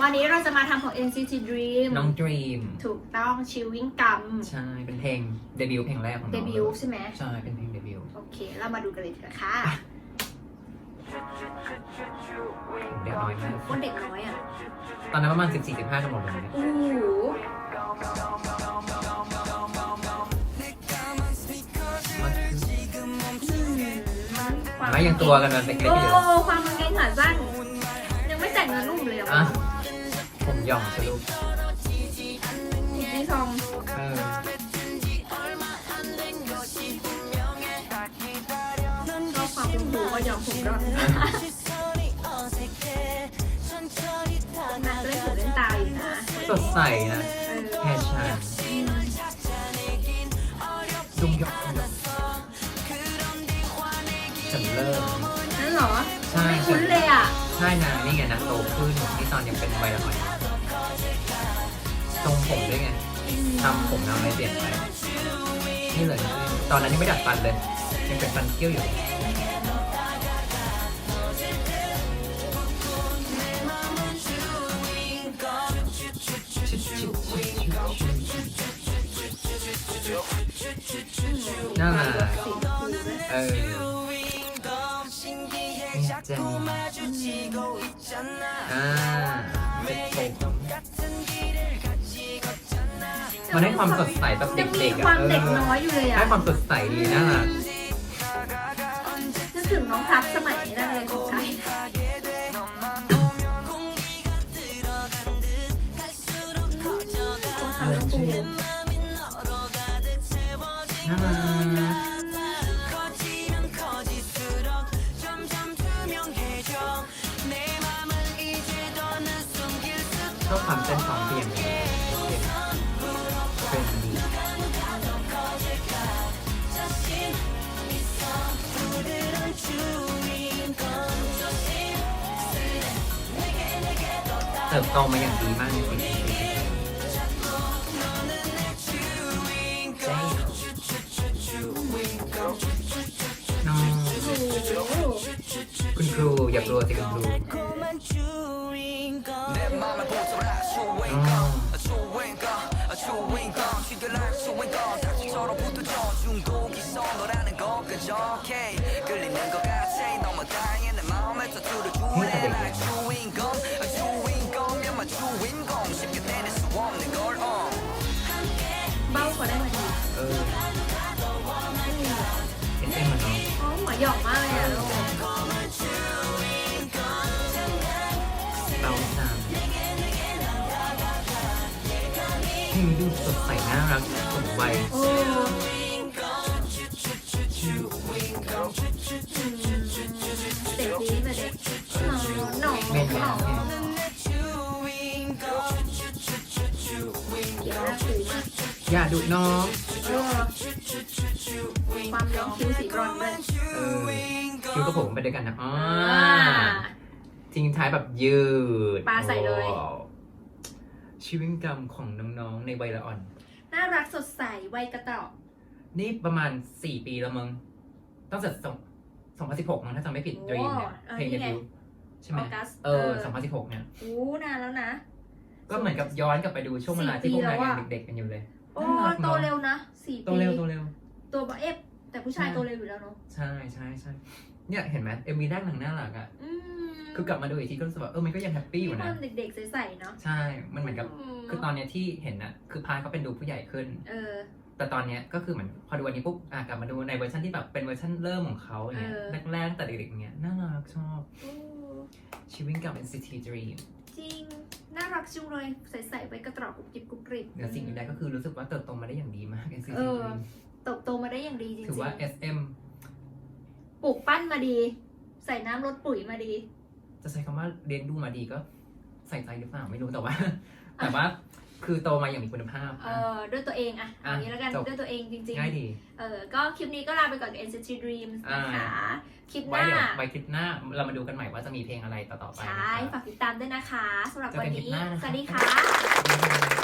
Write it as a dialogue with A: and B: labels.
A: วันนี้เราจะมาทำของ NCT Dream
B: น้อง Dream
A: ถูกต้อง Chewing Gum
B: ใช่ เป็นเพลงเดบิวต์เพลงแรกของน้
A: เด
B: อง
A: บิวต์ใช่ไหม
B: ใช่ เป็นเพลงเดบิวต์
A: โอเค เรามาดูกันเลยดีกว่าค่ะ
B: เรียบร้อยมาก
A: คนเด็กน้อยอะ
B: ตอนนั้นประมาณ 14-15จะหมดเลยนะ
A: โอ้โห
B: แล้วยังตัวกันแบบเล็กๆอยู่
A: โอ้ความมันเก ย่อ
B: งสรุป
A: อีกทีซอง
B: เออ
A: ชอบความคุณครูก็ยอมผมร้อนนักเล่นหูเล่นตาอยู่นะ
B: สดใสนะ
A: เออ
B: แคชชันดุงหยอกดุงหยอกฉันเริ่ม
A: นั่นเหรอ
B: ใช่
A: ไม่คุ้นเลยอะ
B: ใช่นะนี่ไงนะโตขึ้นนี่ตอนยังเป็นวัยรุ่น ทรงผมด้วยไงทำผมทำอะไรเปลี่ยนไปนี่เลยตอนนั้นยังไม่ดัดฟันเลย ยังเป็นฟันเกี้ยวอยู่น่ารัก
A: สีชมพูด้วย
B: เออนี่เจนอ่าเด็กผม มันให้ความสดใสแบบ
A: ยังมี
B: เด็กๆ
A: ควา
B: อะ
A: ม
B: เอ
A: เด็ก
B: อ
A: น้อยอยู่เลยอะ
B: ให้ความสดใสดีน่ารัก
A: นึกถึงน้องพักสมัยนี้ได้เลยของไทยคาราปู
B: น่ารักชอบความเต้นของเพียง เติบโตมาอย่างดีมากจริงๆน้อง
A: โอ้โห
B: คุณครูอย่ากลัวสิคุณครู
A: อ๋ หัวหยอกมากเลยอะลูก
B: เราตามเพลงนี้ดูสดใสน่ารักสมวัย
A: โอ้เด็กดีแบบเด็กหนอหนอ
B: เมน
A: หน
B: แล้
A: อ
B: วเนี่ย
A: เดี๋ยวน่าคูมาก
B: อย่าดุน้อง
A: เออ ความย้อมคิ้วสีบรอนซ์ด้วย
B: เออคิวกับผมไปด้วยกันนะอ๋อ
A: อ่า
B: ทิ้งท้ายแบบยืด
A: ปาใส่เลย
B: ว้าวชีวิตกรรมของน้องๆในวัยละอ่อน
A: น่ารักสดใสวัยกระเต่อ
B: นี่ประมาณ 4 ปีแล้วมึงตั้งแต่สอง2016 มั้งถ้าจำไม่ผิด
A: โอ้
B: ดรีมเนี่ย
A: เออ
B: เพลง
A: นี่
B: เด
A: ไง
B: บิวต์ใช่ไหม
A: ออกัส
B: เออ2016 เนี่ย
A: โอ้นานแล้วนะ
B: ก็เหมือนกับย้อนกลับไปดูช่วงเวลาที่พวกนาย
A: สี่ปีแล้ว
B: ยัง
A: อะ
B: เด็กๆกันอยู่เลย
A: โอ้
B: น่ารัก
A: โต
B: เนอะ
A: เร็วนะสี่
B: โต
A: ปี
B: เร็วโตเร็ว
A: ตัวบเอฟ แต่ผู้ชาย
B: ใช่
A: โตเร็วอยู่แล้วเนาะ
B: ใช่ใช่ใช่เนี่ยเห็นไหมเอ็มวีแรกหนังน่ารักอะ
A: อืม
B: คือกลับมาดูอีกทีก็รู้สึกว่าเออมันก็ยังแฮปปี้อยู่
A: มีค
B: นะ
A: วามเด็กๆใสๆเนาะ
B: ใช่ มันเหมือนกับ
A: ม
B: คือตอนเนี้ยที่เห็นน่ะคือพายเขาเป็นดูผู้ใหญ่ขึ้น
A: เออ
B: แต่ตอนเนี้ยก็คือเหมือนพอดูอันนี้ปุ๊บอะกลับมาดูในเวอร์ชันที่แบบเป็นเวอร์ชันเริ่มของเขาอย่างเงี้ย
A: เออ
B: แรกๆแต่เด็กๆอย่างเงี้ยน่ารักชอบ
A: โอ้
B: ชีวิตกับ NCT Dream
A: จริง น่ารักจุงเลยใส่ๆไว้กระตรอกกรุบกริบกรุบกริบ
B: เดี๋ยวสิ่งอื่นใดก็คือรู้สึกว่าเติบโตมาได้อย่างดีมาก NCT
A: เออ
B: Dream
A: เติบโตมาได้อย่างดีจริง
B: ถือว่า
A: ๆ
B: SM
A: ปลูกปั้นมาดี ใส่น้ำลดปุ๋ยมาดี
B: จะใช้คำว่าเลี้ยงดูมาดีก็ใส่ใจหรือเปล่าไม่รู้แต่ว่า แต่ว่าคือโตมาอย่างมีคุณภาพ
A: เออด้วยตัวเองอะ
B: อะ
A: เอางี้แล้วกัน
B: จบ
A: ด้วยตัวเองจริง
B: ง่ายดี
A: ๆ เออก็คลิปนี้ก็ลาไปก่อนกับ NCT Dreams นะคะ
B: อ่า
A: คลิปห
B: ไว้
A: น้า
B: เดี๋ยวไว้คลิปหน้าเรามาดูกันใหม่ว่าจะมีเพลงอะไรต่อๆไป
A: ใช่
B: นะคะ
A: ฝากติดตามด้วยนะคะสำหรับ
B: เจอ
A: วัน
B: กันคลิป
A: นี้
B: หน้านะคะ
A: สวัสดีค่ะ
B: บ๊ายบาย